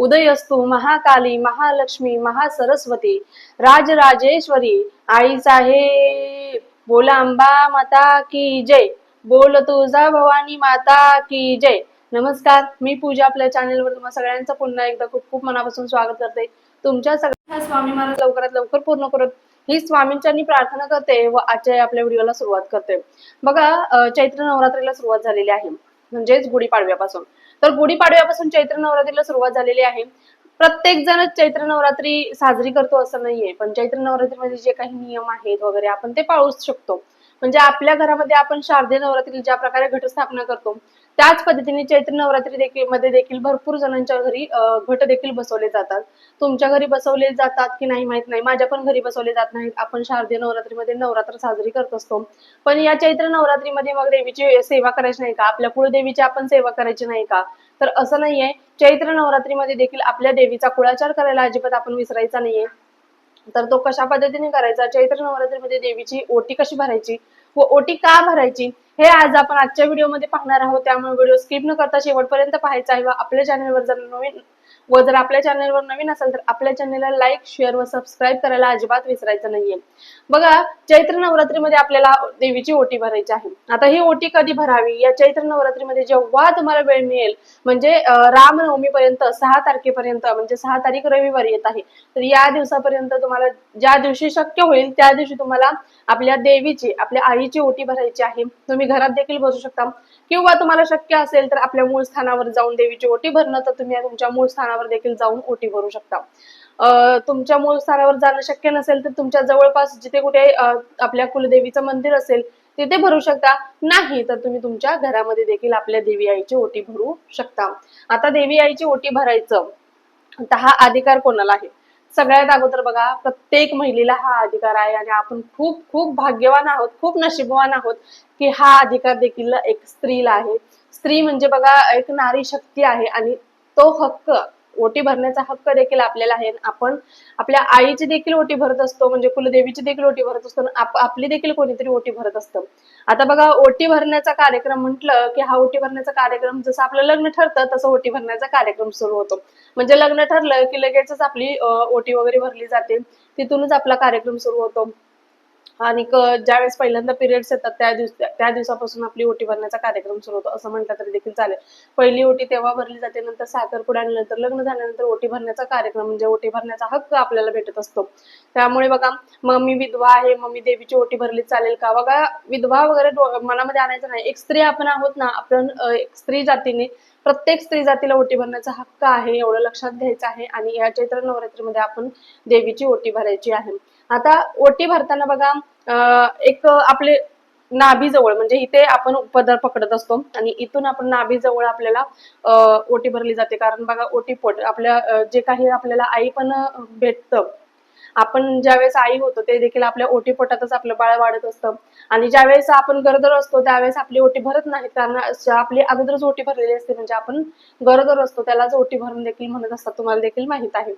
उदयस्तु महाकाली महालक्ष्मी महासरस्वती राजराजेश्वरी आई साहेब बोला अंबा माता की जय. बोल तुझा भवानी माता की जय. नमस्कार मी पूजा आपल्या चॅनेलवर तुम्हा सगळ्यांचं पुन्हा एकदा खूप खूप मनापासून स्वागत करते. तुमच्या सगळ्या स्वामी महाराज लवकरात लवकर पूर्ण करत ही स्वामींच्यानी प्रार्थना करते व आजच्या आपल्या व्हिडिओला सुरुवात करते. बघा चैत्र नवरात्रीला सुरुवात झालेली आहे. म्हणजेच गुढीपाडव्यापासून. तर गुढीपाडव्यापासून चैत्र नवरात्रीला सुरुवात झालेली आहे. प्रत्येक जण चैत्र नवरात्री साजरी करतो असं नाहीये. पण चैत्र नवरात्रीमध्ये जे काही नियम आहेत वगैरे आपण ते पाळूच शकतो. म्हणजे आपल्या घरामध्ये आपण शारदीय नवरात्री ज्या प्रकारे घटस्थापना करतो त्याच पद्धतीने चैत्र नवरात्री देखील मध्ये देखील भरपूर जणांच्या घरी घट देखील बसवले जातात. तुमच्या घरी बसवले जातात की नाही माहीत नाही. माझ्या पण घरी बसवले जात नाहीत. आपण शारदीय नवरात्रीमध्ये नवरात्र साजरी करत असतो. पण या चैत्र नवरात्रीमध्ये मग देवीची सेवा करायची नाही का? आपल्या कुळदेवीची आपण सेवा करायची नाही का? तर असं नाहीये. चैत्र नवरात्रीमध्ये देखील आपल्या देवीचा कुळाचार करायला अजिबात आपण विसरायचा नाहीये. तर तो कशा पद्धतीने करायचा? चैत्र नवरात्रीमध्ये देवीची ओटी कशी भरायची? व ओटी का भरायची? हे आज आपण आजच्या व्हिडिओमध्ये पाहणार आहोत. त्यामुळे व्हिडिओ स्किप न करता शेवटपर्यंत पाहायचा आहे व आपल्या चॅनलवर जर नवीन व जर आपल्या चॅनलवर नवीन असाल तर आपल्या चॅनलला लाईक शेअर व सबस्क्राईब करायला अजिबात विसरायचं नाहीये. बघा चैत्र नवरात्रीमध्ये आपल्याला देवीची ओटी भरायची आहे. आता ही ओटी कधी भरावी? या चैत्र नवरात्रीमध्ये जेव्हा तुम्हाला वेळ मिळेल म्हणजे अं, रामनवमीपर्यंत सहा तारखेपर्यंत म्हणजे सहा तारीख रविवारी येत आहे तर या दिवसापर्यंत तुम्हाला ज्या दिवशी शक्य होईल त्या दिवशी तुम्हाला आपल्या देवीची आपल्या आईची ओटी भरायची आहे. तुम्ही घरात देखील बसू शकता. किंवा तुम्हाला शक्य असेल तर आपल्या मूळ स्थानावर जाऊन देवीची ओटी भरणं तर तुम्ही तुमच्या मूळ स्थान स्थानावर देखील जाऊन ओटी भरू शकता. तुमच्या मूळ स्थानावर जाणं शक्य नसेल तर तुमच्या जवळपास जिथे कुठे आपल्या कुलदेवीचं मंदिर असेल तिथे भरू शकता. नाही तर तुम्ही तुमच्या घरामध्ये देखील आपल्या देवी आईची ओटी भरू शकता. आता देवी आईची ओटी भरायचं आता हा अधिकार कोणाला आहे? सगळ्यात अगोदर बघा प्रत्येक महिलेला हा अधिकार आहे आणि आपण खूप खूप भाग्यवान आहोत खूप नशीबवान आहोत की हा अधिकार देखील एक स्त्रीला आहे. स्त्री म्हणजे बघा एक नारी शक्ती आहे आणि तो हक्क ओटी भरण्याचा हक्क देखील आपल्याला आहे. आपण आपल्या आईची देखील ओटी भरत असतो म्हणजे कुलदेवीची देखील ओटी भरत असतो आणि आप- आपली देखील कोणीतरी ओटी भरत असतं. आता बघा ओटी भरण्याचा कार्यक्रम म्हटलं की हा ओटी भरण्याचा कार्यक्रम जसं आपलं लग्न ठरतं तसं ओटी भरण्याचा कार्यक्रम सुरू होतो. म्हणजे लग्न ठरलं की लगेचच आपली ओटी वगैरे भरली जाते. तिथूनच आपला कार्यक्रम सुरू होतो. आणि ज्यावेळेस पहिल्यांदा पिरियड्स येतात त्या दिवस त्या दिवसापासून आपली ओटी भरण्याचा कार्यक्रम सुरू होतो असं म्हटलं तरी देखील चालेल. पहिली ओटी तेव्हा भरली जाते नंतर साखरपुडा आणि नंतर लग्न झाल्यानंतर ओटी भरण्याचा कार्यक्रम म्हणजे ओटी भरण्याचा हक्क आपल्याला भेटत असतो. त्यामुळे बघा मग मी विधवा आहे मग मी देवीची ओटी भरली चालेल का? बघा विधवा वगैरे मनामध्ये आणायचं नाही. एक स्त्री आपण आहोत ना आपण एक स्त्री जातीने प्रत्येक स्त्री जातीला ओटी भरण्याचा हक्क आहे एवढं लक्षात घ्यायचं आहे आणि या चैत्र नवरात्रीमध्ये आपण देवीची ओटी भरायची आहे. आता ओटी भरताना बघा अं, एक आपले नाभीजवळ म्हणजे इथे आपण पदर पकडत असतो आणि इथून आपण नाभीजवळ आपल्याला अं, ओटी भरली जाते. कारण बघा ओटी पोट आपल्या जे काही आपल्याला आई पण भेटतं आपण ज्यावेळेस आई होतो ते देखील आपल्या ओटी पोटातच आपलं बाळ वाढत असतं. आणि ज्यावेळेस आपण गरोदर असतो त्यावेळेस आपली ओटी भरत नाही. त्यांना आपली अगोदरच ओटी भरलेली असते म्हणजे आपण गरोदर असतो त्यालाच ओटी भरून देखील म्हणत असतात तुम्हाला देखील माहीत आहे.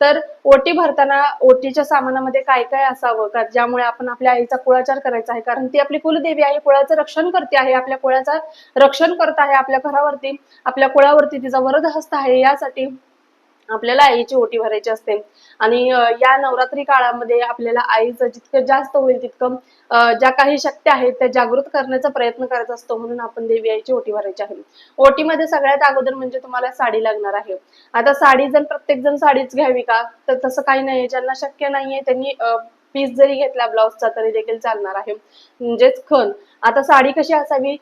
तर ओटी भरताना ओटीच्या सामानामध्ये काय काय असावं? का ज्यामुळे आपण आपल्या आईचा कुळाचार करायचा आहे? कारण ती आपली कुलदेवी आहे कुळाचं रक्षण करते आहे आपल्या कुळाचा रक्षण करत आहे आपल्या घरावरती आपल्या कुळावरती तिचा वरद हस्त आहे यासाठी आपल्याला आईची ओटी भरायची असते. आणि या नवरात्री काळामध्ये आपल्याला आईचं जितकं जास्त होईल तितकं ज्या काही शक्ती आहेत त्या जागृत करण्याचा प्रयत्न करत असतो म्हणून आपण देवी आईची ओटी भरायची आहे. ओटीमध्ये सगळ्यात अगोदर म्हणजे तुम्हाला साडी लागणार आहे. आता साडी जर प्रत्येक जण साडीच घ्यावी का? तर तसं काही नाहीये. ज्यांना शक्य नाहीये त्यांनी पीस जरी घेतला ब्लाउजचा तरी देखील चालणार आहे. म्हणजेच खण. आता साडी कशी असावी?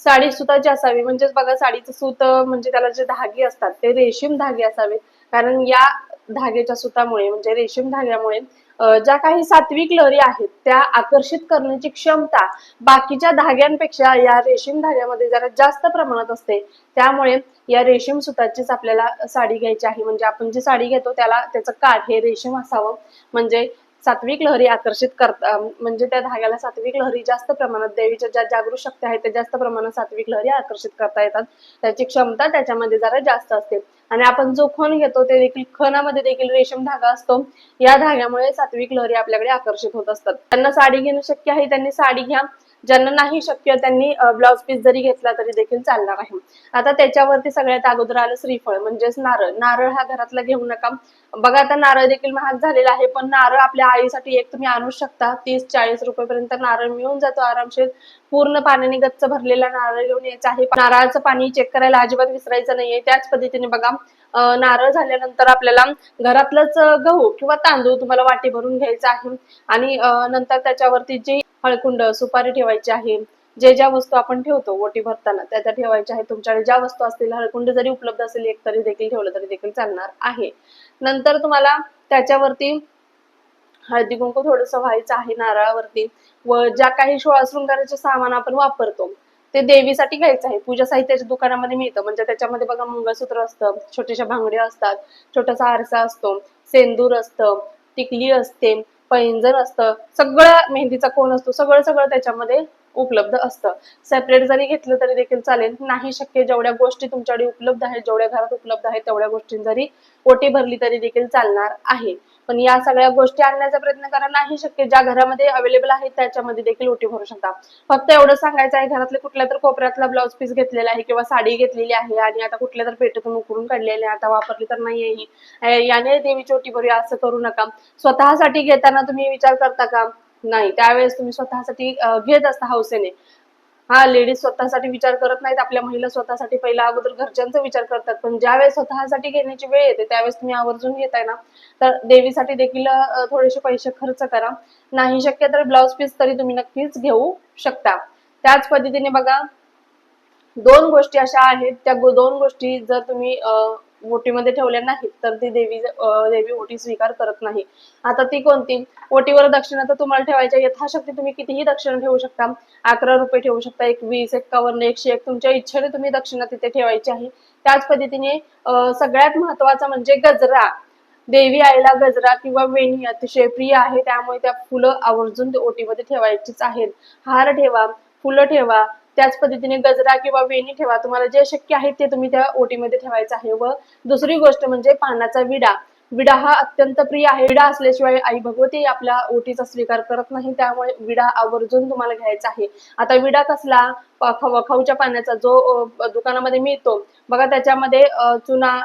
साडी सुताची असावी. म्हणजेच बघा साडीचं सूत म्हणजे त्याला जे धागे असतात ते रेशीम धागे असावे कारण या धाग्याच्या सुतामुळे म्हणजे रेशीम धाग्यामुळे ज्या काही सात्विक लहरी आहेत त्या आकर्षित करण्याची क्षमता बाकीच्या धाग्यांपेक्षा या रेशीम धाग्यामध्ये जरा जास्त प्रमाणात असते. त्यामुळे या रेशीम सुताचीच आपल्याला साडी घ्यायची आहे. म्हणजे आपण जी साडी घेतो त्याला त्याचं काठ हे रेशीम असावं. म्हणजे सात्विक लहरी आकर्षित करता म्हणजे त्या धाग्याला सात्विक लहरी जास्त प्रमाणात देवीच्या ज्या जागृत शक्ती आहेत त्या जास्त प्रमाणात सात्विक लहरी आकर्षित करता येतात. त्याची क्षमता त्याच्यामध्ये जरा जास्त असते. आणि आपण जो खण घेतो ते देखील खणामध्ये देखील रेशीम धागा असतो. या धाग्यामुळे सात्विक लहरी आपल्याकडे आकर्षित होत असतात. त्यांना साडी घेणं शक्य आहे त्यांनी साडी घ्या. ज्यांना नाही शक्य त्यांनी ब्लाउज पीस जरी घेतला तरी देखील चालणार आहे. आता त्याच्यावरती सगळ्यात अगोदर आलं श्रीफळ म्हणजेच नारळ. नारळ हा घरातला घेऊ नका. बघा आता नारळ देखील महाग झालेला आहे पण नारळ आपल्या आईसाठी एक तुम्ही आणू शकता. तीस चाळीस रुपयेपर्यंत नारळ मिळून जातो आरामशीर. पूर्ण पाण्याने गच्च भरलेला नारळ घेऊन यायचा आहे. नारळाचं पाणी चेक करायला अजिबात विसरायचं नाहीये. त्याच पद्धतीने बघा नारळ झाल्यानंतर आपल्याला घरातलंच गहू किंवा तांदूळ तुम्हाला वाटी भरून घ्यायचा आहे. आणि नंतर त्याच्यावरती जी हळकुंड सुपारी ठेवायची आहे. जे ज्या वस्तू आपण ठेवतो ओटी भरताना त्या त्या ठेवायच्या आहेत. तुमच्याकडे ज्या वस्तू असतील हळकुंड जरी उपलब्ध असेल एक तरी देखील ठेवलं तरी देखील चालणार आहे. नंतर तुम्हाला त्याच्यावरती हळदी कुंकू थोडंसं व्हायचं आहे नारळावरती व ज्या काही सोळा शृंगाराचे सामान आपण वापरतो ते देवीसाठी घ्यायचं आहे. पूजा साहित्याच्या दुकानामध्ये मिळतं. म्हणजे त्याच्यामध्ये बघा मंगळसूत्र असतं छोट्याशा भांगड्या असतात छोटासा आरसा असतो सेंदूर असतं टिकली असते पैंजण असतं सगळं मेहंदीचा कोण असतो सगळं सगळं त्याच्यामध्ये उपलब्ध असतं. सेपरेट जरी घेतलं तरी देखील चालेल. नाही शक्य जेवढ्या गोष्टी तुमच्याकडे उपलब्ध आहेत जेवढ्या घरात उपलब्ध आहेत तेवढ्या गोष्टी जरी ओटी भरली तरी देखील चालणार आहे. पण या सगळ्या गोष्टी आणण्याचा प्रयत्न करा नाही शक्य. ज्या घरामध्ये अवेलेबल आहेत त्याच्यामध्ये देखील ओटी भरू शकता. फक्त एवढं सांगायचं आहे घरातले कुठल्या तर कोपऱ्यातला ब्लाऊज पीस घेतलेला आहे किंवा साडी घेतलेली आहे आणि आता कुठल्या तर पेटीतून उकरून काढलेली आहे आता वापरली तर नाहीये आहे याने देवीची ओटी भरूया असं करू नका. स्वतःसाठी घेताना तुम्ही विचार करता का? नाही. त्यावेळेस तुम्ही स्वतःसाठी घेत असता हौसेने. हा लेडीज स्वतःसाठी विचार करत नाहीत आपल्या महिला स्वतःसाठी पहिला अगोदर घरच्यांचा विचार करतात. पण ज्यावेळेस स्वतःसाठी घेण्याची वेळ येते त्यावेळेस तुम्ही आवर्जून घेताय ना. तर देवीसाठी देखील थोडेसे पैसे खर्च करा. नाही शक्य तर ब्लाउज पीस तरी तुम्ही नक्कीच घेऊ शकता. त्याच पद्धतीने बघा दोन गोष्टी अशा आहेत. त्या दोन गोष्टी जर तुम्ही अं, ओटीमध्ये ठेवल्या नाहीत तर ती देवी देवी ओटी स्वीकार करत नाही. आता ती कोणती? ओटीवर दक्षिणा तर तुम्हाला ठेवायच्या यथाशक्ती तुम्ही कितीही दक्षिणा ठेवू शकता. अकरा रुपये ठेवू शकता एक वीस एक्कावन्न एकशे एक. तुमच्या इच्छेने तुम्ही दक्षिणा तिथे ठेवायची आहे. त्याच पद्धतीने सगळ्यात महत्वाचं म्हणजे गजरा. देवी आईला गजरा किंवा वेणी अतिशय प्रिय आहे. त्यामुळे त्या फुलं आवर्जून ओटीमध्ये ठेवायचीच आहेत. हार ठेवा फुलं ठेवा त्याच पद्धतीने गजरा किंवा वेणी ठेवा. तुम्हाला जे शक्य आहे ते तुम्ही त्या ओटीमध्ये ठेवायचं आहे. व दुसरी गोष्ट म्हणजे पानाचा विडा. विडा हा अत्यंत प्रिय आहे. विडा असल्याशिवाय आई भगवती आपल्या ओटीचा स्वीकार करत नाही. त्यामुळे विडा आवर्जून तुम्हाला घ्यायचा आहे. आता विडा कसला? खाऊच्या पाण्याचा जो दुकानामध्ये मिळतो. बघा त्याच्यामध्ये चुना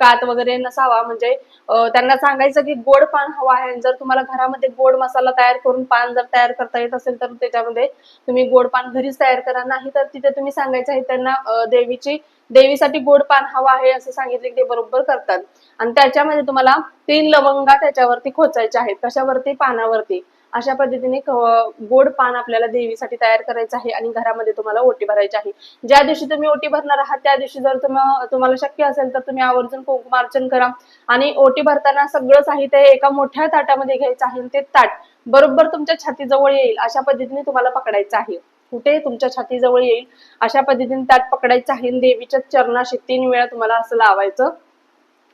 कात वगैरे नसावा. म्हणजे त्यांना सांगायचं की गोड पान हवं आहे. जर तुम्हाला घरामध्ये गोड मसाला तयार करून पान जर तयार करता येत असेल तर त्याच्यामध्ये तुम्ही गोड पान घरीच तयार करा. नाही तर तिथे तुम्ही सांगायचं आहे त्यांना देवीची देवीसाठी गोड पान हवं आहे असं सांगितले की ते बरोबर करतात. आणि त्याच्यामध्ये तुम्हाला तीन लवंगा त्याच्यावरती खोचायच्या आहेत. कशावरती? पानावरती. अशा पद्धतीने गोड पान आपल्याला देवीसाठी तयार करायचं आहे आणि घरामध्ये तुम्हाला ओटी भरायची आहे. ज्या दिवशी तुम्ही ओटी भरणार आहात त्या दिवशी जर तुम्हाला शक्य असेल तर तुम्ही आवर्जून कुंकुमार्चन करा. आणि ओटी भरताना सगळं साहित्य एका मोठ्या ताटामध्ये घ्यायचं आहे ते ताट बरोबर तुमच्या छातीजवळ येईल अशा पद्धतीने तुम्हाला पकडायचं आहे. कुठे तुमच्या छातीजवळ येईल अशा पद्धतीने ताट पकडायचं आहे देवीच्या चरणाशी तीन वेळा तुम्हाला असं लावायचं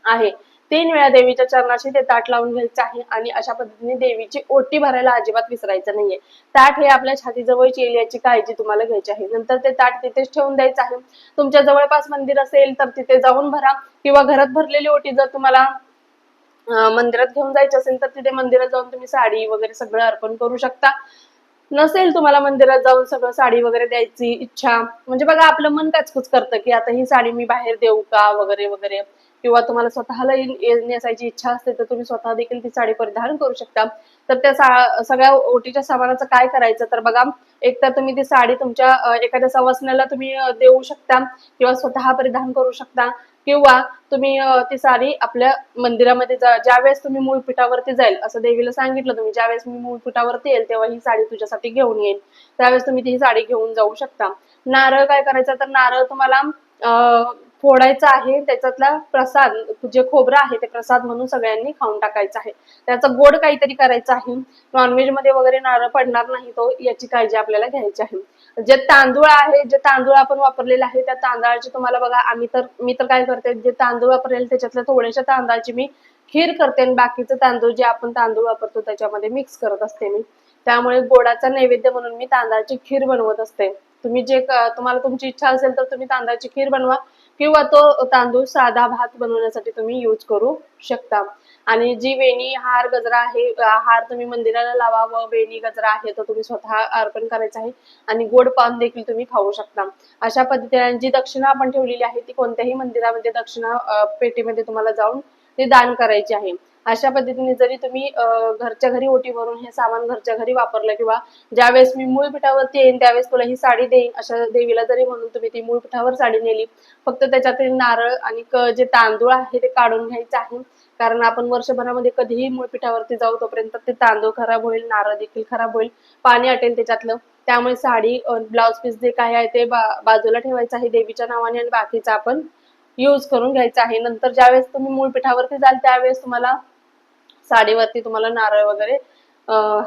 आहे. तीन वेळा देवीच्या चरणाशी ते ताट लावून घ्यायचं आहे आणि अशा पद्धतीने देवीची ओटी भरायला अजिबात विसरायचं नाहीये. ताट हे आपल्या छातीजवळ येईल याची काळजी तुम्हाला घ्यायची आहे. नंतर ते ताट तिथेच ठेवून द्यायचं आहे. तुमच्या जवळपास मंदिर असेल तर तिथे जाऊन भरा किंवा घरात भरलेली ओटी जर तुम्हाला मंदिरात घेऊन जायची असेल तर तिथे मंदिरात जाऊन तुम्ही साडी वगैरे सगळं अर्पण करू शकता. नसेल तुम्हाला मंदिरात जाऊन सगळं साडी वगैरे द्यायची इच्छा म्हणजे बघा आपलं मन काचकूच करतं की आता ही साडी मी बाहेर देऊ का वगैरे वगैरे. किंवा तुम्हाला स्वतःला नेसायची इच्छा असते तर तुम्ही स्वतः देखील ती साडी परिधान करू शकता. तर त्या सगळ्या ओटीच्या सामानाचं काय करायचं तर बघा एक तर तुम्ही ती साडी तुमच्या एखाद्या सवासण्याला तुम्ही देऊ शकता किंवा स्वतः परिधान करू शकता. किंवा तुम्ही ती साडी आपल्या मंदिरामध्ये जा- ज्यावेळेस तुम्ही मूळ पीठावरती जाईल असं देवीला सांगितलं तुम्ही ज्यावेळेस मी मूळ पीठावरती येईल तेव्हा ही साडी तुझ्यासाठी घेऊन येईल. त्यावेळेस तुम्ही ती साडी घेऊन जाऊ शकता. नारळ काय करायचं तर नारळ तुम्हाला फोडायचं आहे त्याच्यातला प्रसाद जे खोबरं आहे ते प्रसाद म्हणून सगळ्यांनी खाऊन टाकायचं आहे. त्याचं गोड काहीतरी करायचं आहे. नॉनव्हेजमध्ये वगैरे नारळ पडणार नाही तो याची काळजी आपल्याला घ्यायची आहे. जे तांदूळ आहे जे तांदूळ आपण वापरलेले आहे त्या तांदळाचे तुम्हाला बघा आम्ही तर मी तर काय करते जे तांदूळ वापरलेले त्याच्यातल्या थोड्याशा तांदळाची मी खीर करते आणि बाकीचं तांदूळ जे आपण तांदूळ वापरतो त्याच्यामध्ये मिक्स करत असते मी. त्यामुळे गोडाचा नैवेद्य म्हणून मी तांदळाची खीर बनवत असते. तुम्ही जे तुम्हाला तुमची इच्छा असेल तर तुम्ही तांदळाची खीर बनवा. किंवा तो तांदूळ साधा भात बनवण्यासाठी तुम्ही यूज करू शकता. आणि जी वेणी हार गजरा आहे हार तुम्ही मंदिराला लावा व वेणी गजरा आहे तो तुम्ही स्वतः अर्पण करायचा आहे आणि गोड पान देखील तुम्ही खाऊ शकता. अशा पद्धतीने जी दक्षिणा आपण ठेवलेली आहे ती कोणत्याही मंदिरामध्ये दक्षिणा पेटीमध्ये तुम्हाला जाऊन ते दान करायचे आहे. अशा पद्धतीने जरी तुम्ही घरच्या घरी ओटी भरून हे सामान घरच्या घरी वापरलं किंवा ज्यावेळेस मी मूळ पिठावरती येईन त्यावेळेस तुला ही साडी देईन अशा देवीला जरी म्हणून तुम्ही ती मूळ पिठावर साडी नेली फक्त त्याच्यातील नारळ आणि जे तांदूळ आहे ते काढून घ्यायचं आहे. कारण आपण वर्षभरामध्ये कधीही मूळ पिठावरती जाऊ तोपर्यंत ते तांदूळ खराब होईल नारळ देखील खराब होईल पाणी अटेल त्याच्यातलं. त्यामुळे साडी ब्लाउज पीस जे काही आहे ते बाजूला ठेवायचं आहे देवीच्या नावाने आणि बाकीचं आपण यूज करून घ्यायचं आहे. नंतर ज्यावेळेस तुम्ही मूळ पिठावरती जाल त्यावेळेस तुम्हाला साडीवरती तुम्हाला नारळ वगैरे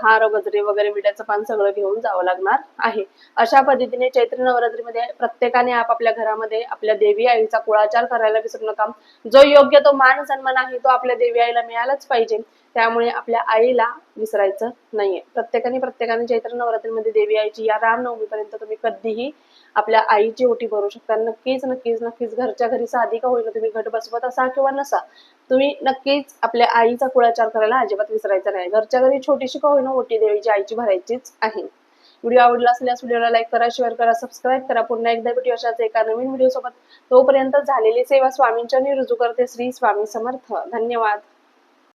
हार गजरे वगैरे विड्याचं पान सगळं घेऊन जावं लागणार आहे. अशा पद्धतीने चैत्र नवरात्रीमध्ये प्रत्येकाने आपापल्या घरामध्ये आपल्या देवी आईचा कुळाचार करायला विसरू नका. जो योग्य तो मान सन्मान आहे तो आपल्या देवी आईला मिळालाच पाहिजे. त्यामुळे आपल्या आईला विसरायचं नाहीये. प्रत्येकाने प्रत्येकाने चैत्र नवरात्रीमध्ये देवी आईची या रामनवमीपर्यंत तुम्ही कधीही आपल्या आईची ओटी भरू शकता. नक्कीच नक्कीच नक्कीच घरच्या घरी साधी का होईना तुम्ही घट बसवत असा किंवा नसा तुम्ही नक्कीच आपल्या आईचा कुळाचार करायला अजिबात विसरायचा नाही. घरच्या घरी छोटीशी का होईना ओटी देवीची आईची भरायचीच आहे. व्हिडिओ आवडला असल्यास व्हिडिओला लाईक करा शेअर करा सबस्क्राईब करा. पुन्हा एकदा भेटू अशाच एका नवीन व्हिडिओ सोबत तोपर्यंत झालेली सेवा स्वामींच्या रुजू करते श्री स्वामी समर्थ. धन्यवाद.